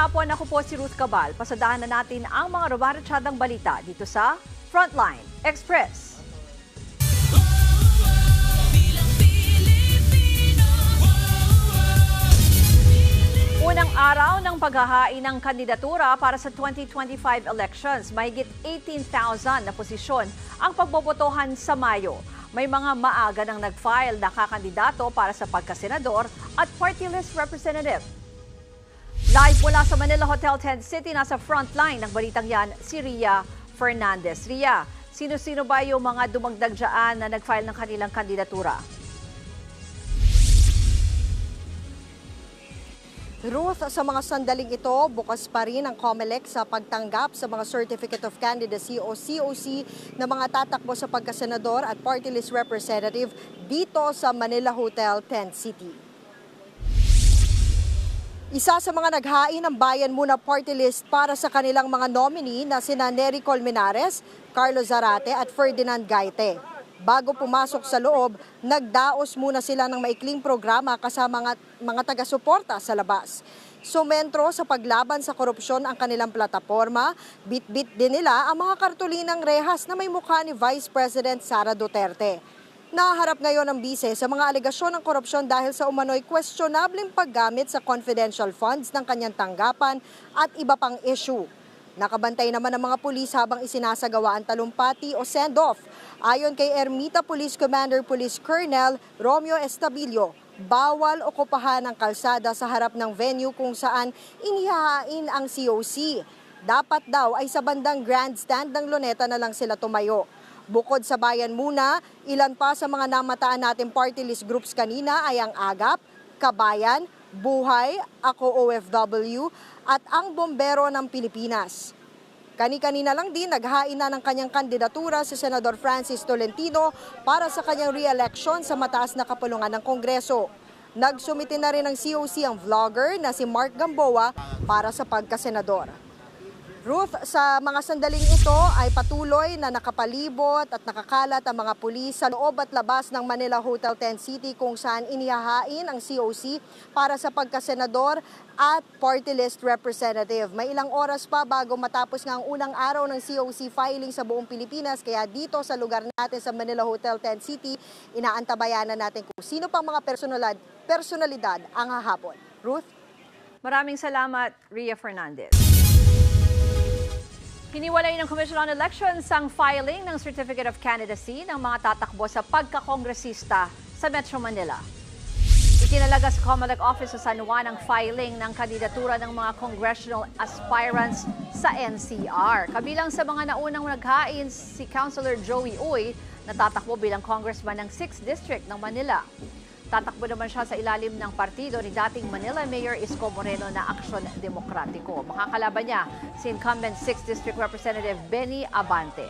hapon, ako po si Ruth Cabal. Pasadahan na natin ang mga rumaratsyadang balita dito sa Frontline Express. Unang araw ng paghahain ng kandidatura para sa 2025 elections, mahigit 18,000 na posisyon ang pagbobotohan sa Mayo. May mga maaga nang nag-file na kakandidato para sa pagkasenador at party list representative. Live mula sa Manila Hotel Tent City, nasa frontline ng balitang yan, si Ria Fernandez. Ria, sino-sino ba yung mga dumagdag dyan na nag-file ng kanilang kandidatura? Ruth, sa mga sandaling ito, bukas pa rin ang COMELEC sa pagtanggap sa mga Certificate of Candidacy o COC na mga tatakbo sa pagkasenador at party list representative dito sa Manila Hotel, Tent City. Isa sa mga naghain ng Bayan Muna Party List para sa kanilang mga nominee na sina Nery Colmenares, Carlos Zarate at Ferdinand Gaite. Bago pumasok sa loob, nagdaos muna sila ng maikling programa kasama mga, mga taga-suporta sa labas. Sumentro sa paglaban sa korupsyon ang kanilang plataforma, bit-bit din nila ang mga kartulinang rehas na may mukha ni Vice President Sara Duterte. Naharap ngayon ang bise sa mga alegasyon ng korupsyon dahil sa umano'y questionableng paggamit sa confidential funds ng kanyang tanggapan at iba pang issue. Nakabantay naman ang mga pulis habang isinasagawa ang talumpati o send-off. Ayon kay Ermita Police Commander Police Colonel Romeo Estabilio, bawal okupahan ang kalsada sa harap ng venue kung saan inihahain ang COC. Dapat daw ay sa bandang grandstand ng Luneta na lang sila tumayo. Bukod sa bayan muna, ilan pa sa mga namataan natin party list groups kanina ay ang AGAP, Kabayan, Buhay, Ako OFW at ang Bombero ng Pilipinas. Kani-kanina lang din naghain na ng kanyang kandidatura si Senador Francis Tolentino para sa kanyang re-election sa mataas na kapulungan ng Kongreso. Nagsumiti na rin ng COC ang vlogger na si Mark Gamboa para sa pagkasenador. Ruth, sa mga sandaling ito ay patuloy na nakapalibot at nakakalat ang mga pulis sa loob at labas ng Manila Hotel 10 City kung saan inihahain ang COC para sa pagkasenador at party list representative. May ilang oras pa bago matapos ang unang araw ng COC filing sa buong Pilipinas kaya dito sa lugar natin sa Manila Hotel 10 City, inaantabayan na natin kung sino pang mga personalidad, personalidad ang hahapon. Ruth? Maraming salamat, Ria Fernandez. Hiniwalay ng Commission on Elections ang filing ng Certificate of Candidacy ng mga tatakbo sa pagkakongresista sa Metro Manila. Itinalaga sa Comelec Office sa San Juan ang filing ng kandidatura ng mga congressional aspirants sa NCR. Kabilang sa mga naunang naghain si Councilor Joey Uy na tatakbo bilang congressman ng 6th District ng Manila. Tatakbo naman siya sa ilalim ng partido ni dating Manila Mayor Isko Moreno na Aksyon Demokratiko. Makakalaban niya si incumbent 6th District Representative Benny Abante.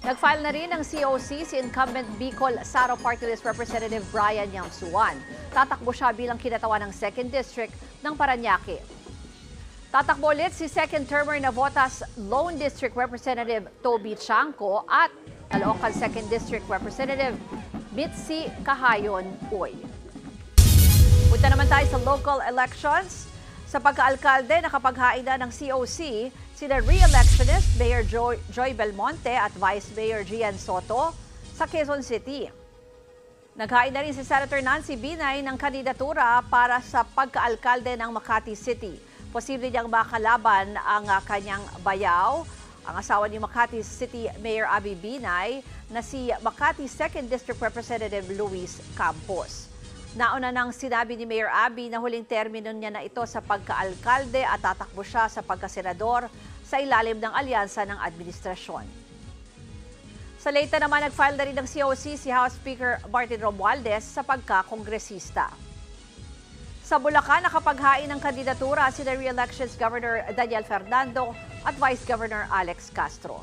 Nag-file na rin ng COC si incumbent Bicol Saro Party List Representative Brian Yamsuan. Tatakbo siya bilang kinatawan ng 2nd District ng Paranaque. Tatakbo ulit si second termer na Votas Lone District Representative Toby Chanco at Caloocan 2nd District Representative Mitzi Kahayon Uy. Punta naman tayo sa local elections. Sa pagkaalkalde, nakapaghain na ng COC sina re-electionist Mayor Joy, Joy Belmonte at Vice Mayor Gian Soto sa Quezon City. Naghain na rin si Senator Nancy Binay ng kandidatura para sa pagkaalkalde ng Makati City. Posible niyang makalaban ang ah, kanyang bayaw, ang asawa ni Makati City Mayor Abby Binay na si Makati 2nd District Representative Luis Campos. Nauna nang sinabi ni Mayor Abby na huling termino niya na ito sa pagkaalkalde at tatakbo siya sa pagkasenador sa ilalim ng alyansa ng administrasyon. Sa Leyte naman, nag-file na rin ng COC si House Speaker Martin Romualdez sa pagka-kongresista. Sa Bulacan, nakapaghain ng kandidatura si the re-elections Governor Daniel Fernando at Vice Governor Alex Castro.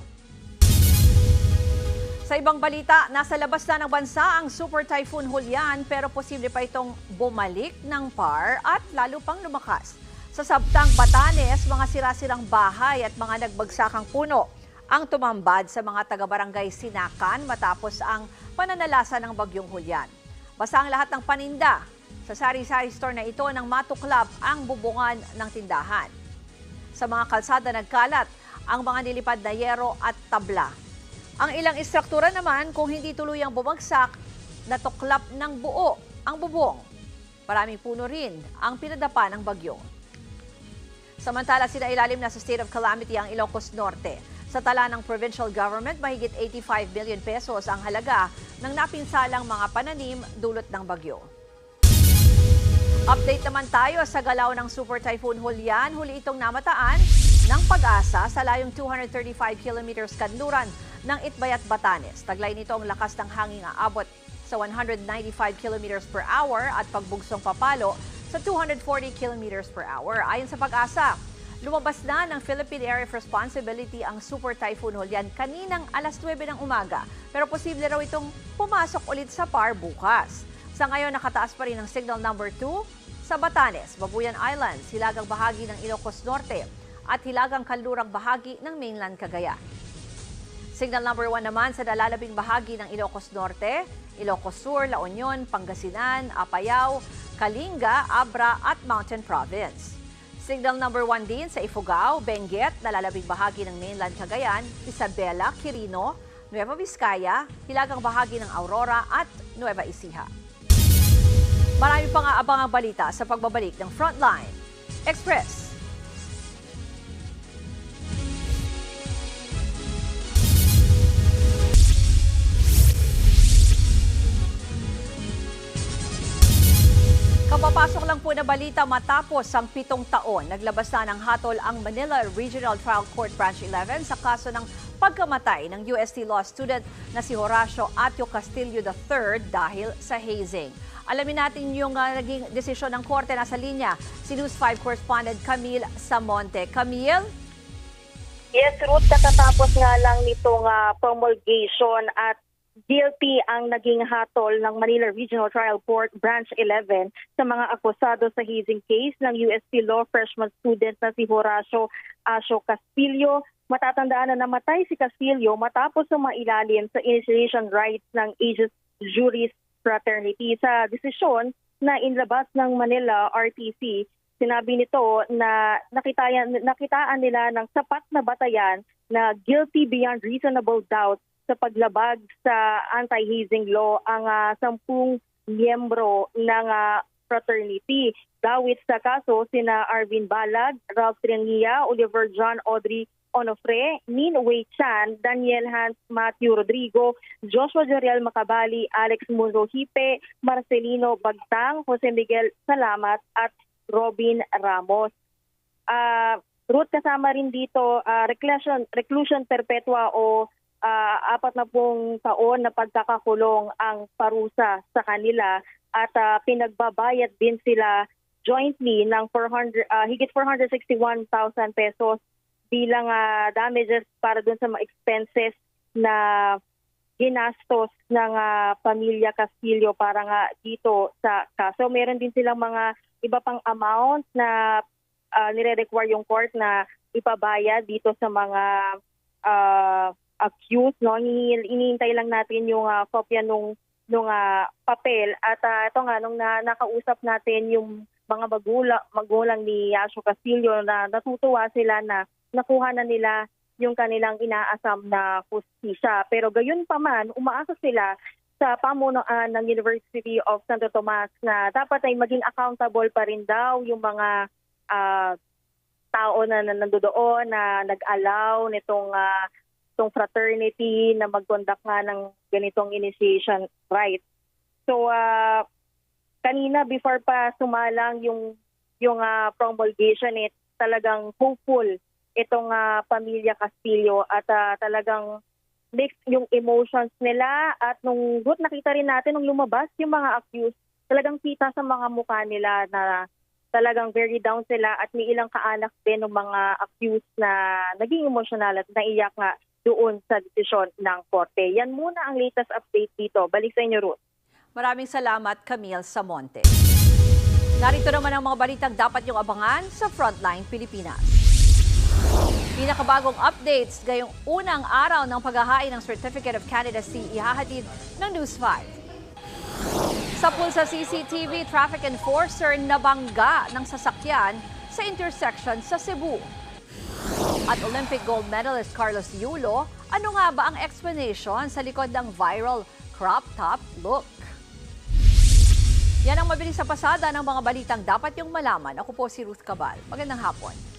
Sa ibang balita, nasa labas na ng bansa ang Super Typhoon Julian pero posible pa itong bumalik ng par at lalo pang lumakas. Sa Sabtang Batanes, mga sira-sirang bahay at mga nagbagsakang puno ang tumambad sa mga taga-barangay Sinakan matapos ang pananalasa ng bagyong Julian. Basta ang lahat ng paninda sa sari-sari store na ito nang matuklap ang bubungan ng tindahan. Sa mga kalsada nagkalat ang mga nilipad na yero at tabla. Ang ilang istruktura naman kung hindi tuluyang bumagsak, natuklap ng buo ang bubong. Maraming puno rin ang pinadapa ng bagyo. Samantala, sinailalim na sa state of calamity ang Ilocos Norte. Sa tala ng provincial government, mahigit 85 billion pesos ang halaga ng napinsalang mga pananim dulot ng bagyo. Update naman tayo sa galaw ng Super Typhoon Julian. Huli itong namataan ng pag-asa sa layong 235 kilometers kanluran ng Itbayat, Batanes. Taglay nito ang lakas ng hangin aabot sa 195 kilometers per hour at pagbugsong papalo sa 240 kilometers per hour. Ayon sa pag-asa, lumabas na ng Philippine Area of Responsibility ang Super Typhoon Julian kaninang alas 9 ng umaga. Pero posible raw itong pumasok ulit sa PAR bukas. Sa ngayon, nakataas pa rin ang signal number 2 sa Batanes, Babuyan Islands, hilagang bahagi ng Ilocos Norte at hilagang kanlurang bahagi ng mainland Cagayan. Signal number 1 naman sa nalalabing bahagi ng Ilocos Norte, Ilocos Sur, La Union, Pangasinan, Apayao, Kalinga, Abra at Mountain Province. Signal number 1 din sa Ifugao, Benguet, nalalabing bahagi ng mainland Cagayan, Isabela, Quirino, Nueva Vizcaya, hilagang bahagi ng Aurora at Nueva Ecija. Marami pang aabangang balita sa pagbabalik ng Frontline Express. Kapapasok lang po na balita matapos ang pitong taon. Naglabas na ng hatol ang Manila Regional Trial Court Branch 11 sa kaso ng pagkamatay ng UST Law student na si Horacio Atio Castillo III dahil sa hazing. Alamin natin yung uh, naging desisyon ng korte nasa linya. Si News 5 correspondent Camille Samonte. Camille? Yes, Ruth, kakatapos nga lang nitong uh, promulgation at guilty ang naging hatol ng Manila Regional Trial Court Branch 11 sa mga akusado sa hazing case ng UST Law freshman student na si Horacio Asio Castillo. Matatandaan na namatay si Castillo matapos sumailalim sa initiation rights ng Aegis Juris Fraternity. Sa desisyon na inlabas ng Manila RTC, sinabi nito na nakitaan, nakitaan nila ng sapat na batayan na guilty beyond reasonable doubt sa paglabag sa anti-hazing law ang uh, sampung miyembro ng uh, fraternity. Dawit sa kaso sina Arvin Balag, Ralph Triania, Oliver John Audrey Onofre, Min Wei Chan, Daniel Hans Matthew Rodrigo, Joshua Joriel Macabali, Alex Munro Hipe, Marcelino Bagtang, Jose Miguel Salamat at Robin Ramos. Uh, Ruth, kasama rin dito uh, reclusion, reclusion perpetua o uh, apat na pong taon na pagkakakulong ang parusa sa kanila at uh, pinagbabayad din sila jointly ng 400 uh, higit 461,000 pesos bilang uh, damages para dun sa mga expenses na ginastos ng uh, pamilya Castillo para nga dito sa kaso. Meron din silang mga iba pang amount na uh, nire-require yung court na ipabayad dito sa mga uh, accused no iniintay lang natin yung uh, kopya nung nung uh, papel at uh, ito nga nung na, nakausap natin yung mga magulang magulang ni Yasho Castillo na natutuwa sila na nakuha na nila yung kanilang inaasam na hustisya pero gayon pa man umaasa sila sa pamunuan ng University of Santo Tomas na dapat ay maging accountable pa rin daw yung mga uh, tao na nandoon na nag-allow nitong uh, itong fraternity na mag-conduct nga ng ganitong initiation right. So uh, kanina before pa sumalang yung yung uh, promulgation it talagang hopeful itong uh, pamilya Castillo at uh, talagang mixed yung emotions nila at nung good nakita rin natin nung lumabas yung mga accused talagang kita sa mga mukha nila na talagang very down sila at may ilang kaanak din ng mga accused na naging emotional at naiyak nga doon sa desisyon ng korte. Yan muna ang latest update dito. Balik sa inyo, Ruth. Maraming salamat, Camille Samonte. Narito naman ang mga balitang dapat yung abangan sa Frontline Pilipinas. Pinakabagong updates ngayong unang araw ng paghahain ng Certificate of Candidacy ihahatid ng News 5. Sa pulsa CCTV, traffic enforcer nabangga ng sasakyan sa intersection sa Cebu. at Olympic gold medalist Carlos Yulo, ano nga ba ang explanation sa likod ng viral crop top look? Yan ang mabilis sa pasada ng mga balitang dapat yung malaman. Ako po si Ruth Cabal. Magandang hapon.